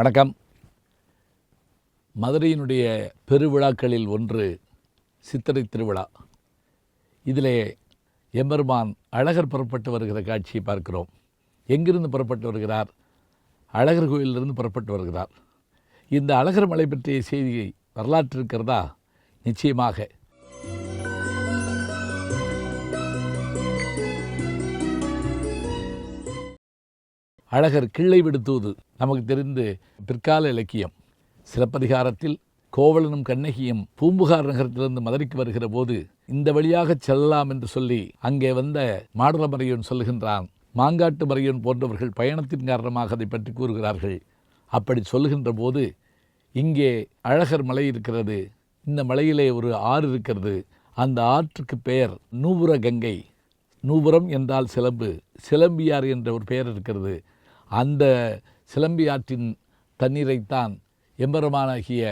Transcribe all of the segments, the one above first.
வணக்கம். மதுரையினுடைய பெருவிழாக்களில் ஒன்று சித்திரை திருவிழா. இதிலே எம்பெருமான் அழகர் புறப்பட்டு வருகிற காட்சியை பார்க்கிறோம். எங்கிருந்து புறப்பட்டு வருகிறார்? அழகர் கோயிலிருந்து புறப்பட்டு வருகிறார். இந்த அழகர் மலை பற்றிய செய்தியை வரலாற்று இருக்கிறதா நிச்சயமாக. அழகர் கிள்ளை விடுத்துவது நமக்கு தெரிந்து பிற்கால இலக்கியம். சிலப்பதிகாரத்தில் கோவலனும் கண்ணகியும் பூம்புகார் நகரத்திலிருந்து மதுரைக்கு வருகிற போது இந்த வழியாக செல்லலாம் என்று சொல்லி அங்கே வந்த மாடலமறையன் சொல்லுகின்றான். மாங்காட்டு மறையன் போன்றவர்கள் பயணத்தின் காரணமாக அதை பற்றி கூறுகிறார்கள். அப்படி சொல்லுகின்ற போது இங்கே அழகர் மலை இருக்கிறது. இந்த மலையிலே ஒரு ஆறு இருக்கிறது. அந்த ஆற்றுக்கு பெயர் நூபுர கங்கை நூபுரம் என்றால் சிலம்பு. சிலம்பியார் என்ற ஒரு பெயர் இருக்கிறது. அந்த சிலம்பி ஆற்றின் தண்ணீரைத்தான் எம்பெருமானாகிய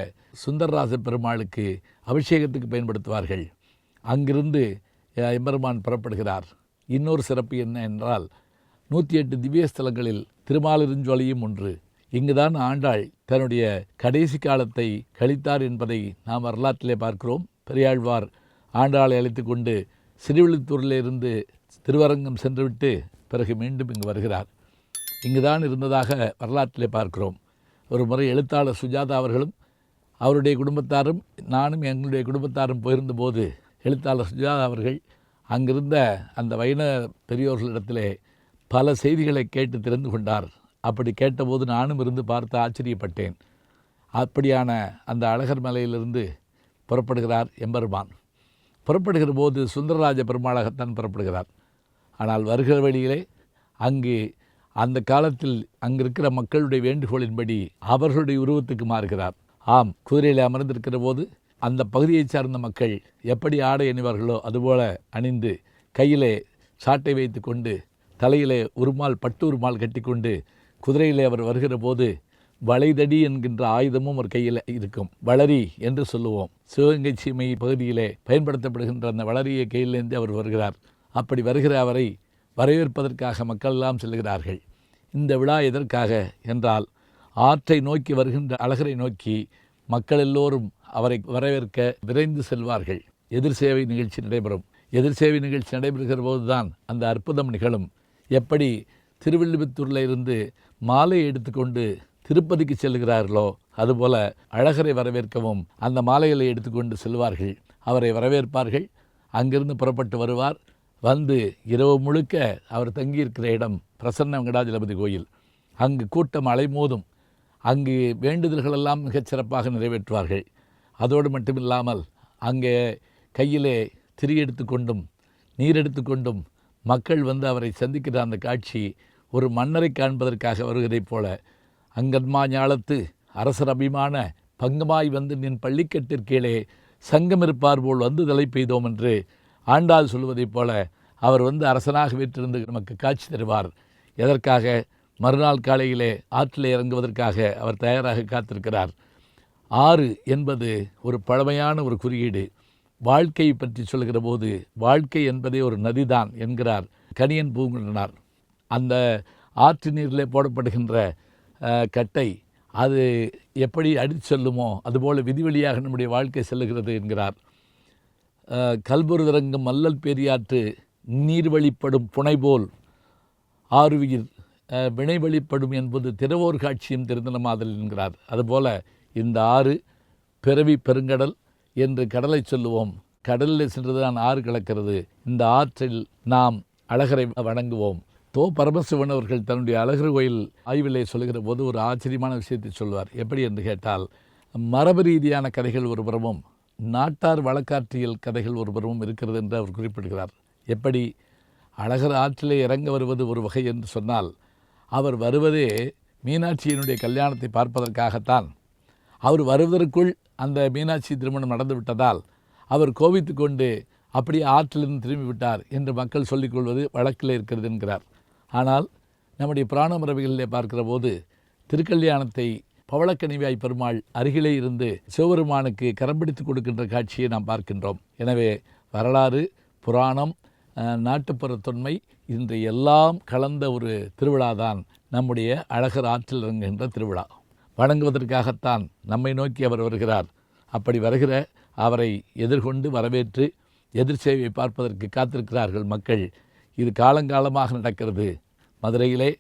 சுந்தரராச பெருமாளுக்கு அபிஷேகத்துக்கு பயன்படுத்துவார்கள். அங்கிருந்து எம்பெருமான் புறப்படுகிறார். இன்னொரு சிறப்பு என்ன என்றால் நூற்றி எட்டு திவ்ய ஸ்தலங்களில் திருமாலிருஞ்சொலியும் ஒன்று. இங்குதான் ஆண்டாள் தன்னுடைய கடைசி காலத்தை கழித்தார் என்பதை நாம் வரலாற்றிலே பார்க்கிறோம். பெரியாழ்வார் ஆண்டாளை அழைத்து கொண்டு சிறுவிழுத்தூரிலிருந்து திருவரங்கம் சென்றுவிட்டு பிறகு மீண்டும் இங்கு வருகிறார். இங்குதான் இருந்ததாக வரலாற்றிலே பார்க்கிறோம். ஒரு முறை எழுத்தாளர் சுஜாதா அவர்களும் அவருடைய குடும்பத்தாரும் நானும் எங்களுடைய குடும்பத்தாரும் போயிருந்தபோது எழுத்தாளர் சுஜாதா அவர்கள் அங்கிருந்த அந்த வைண பெரியோர்களிடத்திலே பல செய்திகளை கேட்டு தெரிந்து கொண்டார். அப்படி கேட்டபோது நானும் இருந்து பார்த்து ஆச்சரியப்பட்டேன். அப்படியான அந்த அழகர் மலையிலிருந்து புறப்படுகிறார் எம்பெருமான். புறப்படுகிற போது சுந்தரராஜ பெருமாளாகத்தான் புறப்படுகிறார். ஆனால் வருகிற வழியிலே அங்கு அந்த காலத்தில் அங்கிருக்கிற மக்களுடைய வேண்டுகோளின்படி அவர்களுடைய உருவத்துக்கு மாறுகிறார். ஆம் குதிரையில் அமர்ந்திருக்கிற போது அந்த பகுதியைச் சார்ந்த மக்கள் எப்படி ஆடை அணிவார்களோ அதுபோல அணிந்து கையிலே சாட்டை வைத்து கொண்டு தலையிலே உருமால் பட்டு உருமால் கட்டிக்கொண்டு குதிரையிலே அவர் வருகிற போது வளைதடி என்கின்ற ஆயுதமும் ஒரு கையில் இருக்கும். வளரி என்று சொல்லுவோம். சிவகங்கை சீமை பகுதியிலே பயன்படுத்தப்படுகின்ற அந்த வளரியை கையிலேருந்து அவர் வருகிறார். அப்படி வருகிற அவரை வரவேற்பதற்காக மக்கள் எல்லாம் செல்கிறார்கள். இந்த விழா எதற்காக என்றால் ஆற்றை நோக்கி வருகின்ற அழகரை நோக்கி மக்கள் எல்லோரும் அவரை வரவேற்க விரைந்து செல்வார்கள். எதிர் சேவை நிகழ்ச்சி நடைபெறும். எதிர் சேவை நிகழ்ச்சி நடைபெறுகிற போதுதான் அந்த அற்புதம் நிகழும். எப்படி திருவில்லிபுத்தூரில் இருந்து மாலை எடுத்துக்கொண்டு திருப்பதிக்கு செல்கிறார்களோ அதுபோல அழகரை வரவேற்கவும் அந்த மாலைகளை எடுத்துக்கொண்டு செல்வார்கள். அவரை வரவேற்பார்கள். அங்கிருந்து புறப்பட்டு வருவார். வந்து இரவு முழுக்க அவர் தங்கியிருக்கிற இடம் பிரசன்ன வெங்கடாஜலபதி கோயில். அங்கு கூட்டம் அலைமோதும் அங்கு வேண்டுதல்களெல்லாம் மிகச் சிறப்பாக நிறைவேற்றுவார்கள். அதோடு மட்டுமில்லாமல் அங்கே கையிலே திரி எடுத்துக்கொண்டும் நீர் எடுத்துக்கொண்டும் மக்கள் வந்து அவரை சந்திக்கிற அந்த காட்சி ஒரு மன்னரை காண்பதற்காக வருவதைப் போல அங்கன்மா ஞாலத்து அரசர் அபிமான பங்கமாய் வந்து நின் பள்ளிக்கட்டிற்கீழே சங்கம் இருப்பார் போல் வந்து தலை பெய்தோம் என்று ஆண்டாள் சொல்வதைப் போல அவர் வந்து அரசனாக வீற்றிருந்து நமக்கு காட்சி தருவார். எதற்காக? மறுநாள் காலையிலே ஆற்றில் இறங்குவதற்காக அவர் தயாராக காத்திருக்கிறார். ஆறு என்பது ஒரு பழமையான ஒரு குறியீடு. வாழ்க்கை பற்றி சொல்கிற போது வாழ்க்கை என்பதே ஒரு நதிதான் என்கிறார் கனியன் பூங்குன்றனார் அந்த ஆற்று நீரிலே போடப்படுகின்ற கட்டை அது எப்படி அடித்து செல்லுமோ அதுபோல் விதிவழியாக நம்முடைய வாழ்க்கை செல்லுகிறது என்கிறார். கல்புருதரங்கம் மல்லல் பெரியாற்று நீர் வழிப்படும் புனை ஆறுவியில் வினை வழிப்படும் என்பது திறவோர் காட்சியும் தெரிந்தன என்கிறார். அதுபோல இந்த ஆறு பிறவி பெருங்கடல் என்று கடலை சொல்லுவோம். கடலில் சென்றுதான் ஆறு கலக்கிறது இந்த ஆற்றில் நாம் அழகரை வணங்குவோம். தோ பரமசிவன் அவர்கள் தன்னுடைய அழகர் கோயில் ஆய்விலே சொல்லுகிற போது ஒரு ஆச்சரியமான விஷயத்தை சொல்வார். எப்படி என்று கேட்டால் மரபு ரீதியான கதைகள் ஒரு புறமும் நாட்டார் வழக்காற்றியல் கதைகள் ஒரு இருக்கிறது என்று அவர் குறிப்பிடுகிறார். எப்படி அழகர் ஆற்றிலே இறங்க வருவது ஒரு வகை என்று சொன்னால் அவர் வருவதே மீனாட்சியினுடைய கல்யாணத்தை பார்ப்பதற்காகத்தான். அவர் வருவதற்குள் அந்த மீனாட்சி திருமணம் நடந்துவிட்டதால் அவர் கோபித்து கொண்டு அப்படியே ஆற்றிலிருந்து திரும்பி விட்டார் என்று மக்கள் சொல்லிக்கொள்வது வழக்கில் இருக்கிறது என்கிறார். ஆனால் நம்முடைய புராண மரபிகளிலே பார்க்கிற போது திருக்கல்யாணத்தை பவளக்கனிவாய் பெருமாள் அருகிலே இருந்து சிவபெருமானுக்கு கரம் பிடித்து கொடுக்கின்ற காட்சியை நாம் பார்க்கின்றோம். எனவே வரலாறு புராணம் நாட்டுப்புற தொன்மை இன்று எல்லாம் கலந்த ஒரு திருவிழாதான் நம்முடைய அழகர் ஆற்றில் இறங்குகின்ற திருவிழா. வணங்குவதற்காகத்தான் நம்மை நோக்கி அவர் வருகிறார். அப்படி வருகிற அவரை எதிர்கொண்டு வரவேற்று எதிர் சேவையை பார்ப்பதற்கு காத்திருக்கிறார்கள் மக்கள். இது காலங்காலமாக நடக்கிறது. மதுரையிலே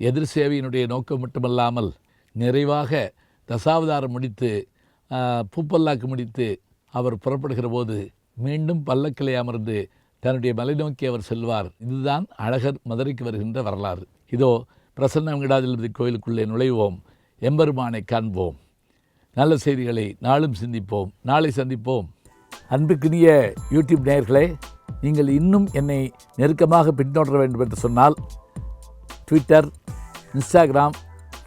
எதிர் சேவையினுடைய நோக்கம் மட்டுமல்லாமல் நிறைவாக தசாவதாரம் முடித்து பூப்பல்லாக்கு முடித்து அவர் புறப்படுகிற போது மீண்டும் பல்லக்கிலே அமர்ந்து தன்னுடைய மலை நோக்கி அவர் செல்வார். இதுதான் அழகர் மதுரைக்கு வருகின்ற வரலாறு. இதோ பிரசன்ன வெங்கடாஜலபதி கோயிலுக்குள்ளே நுழைவோம். எம்பெருமானை காண்போம். நல்ல செய்திகளை நாளும் சிந்திப்போம். நாளை சந்திப்போம். அன்புக்குரிய யூடியூப் நேயர்களே நீங்கள் இன்னும் என்னை நெருக்கமாக பின்தொடர வேண்டும் என்று சொன்னால் ட்விட்டர் இன்ஸ்டாகிராம்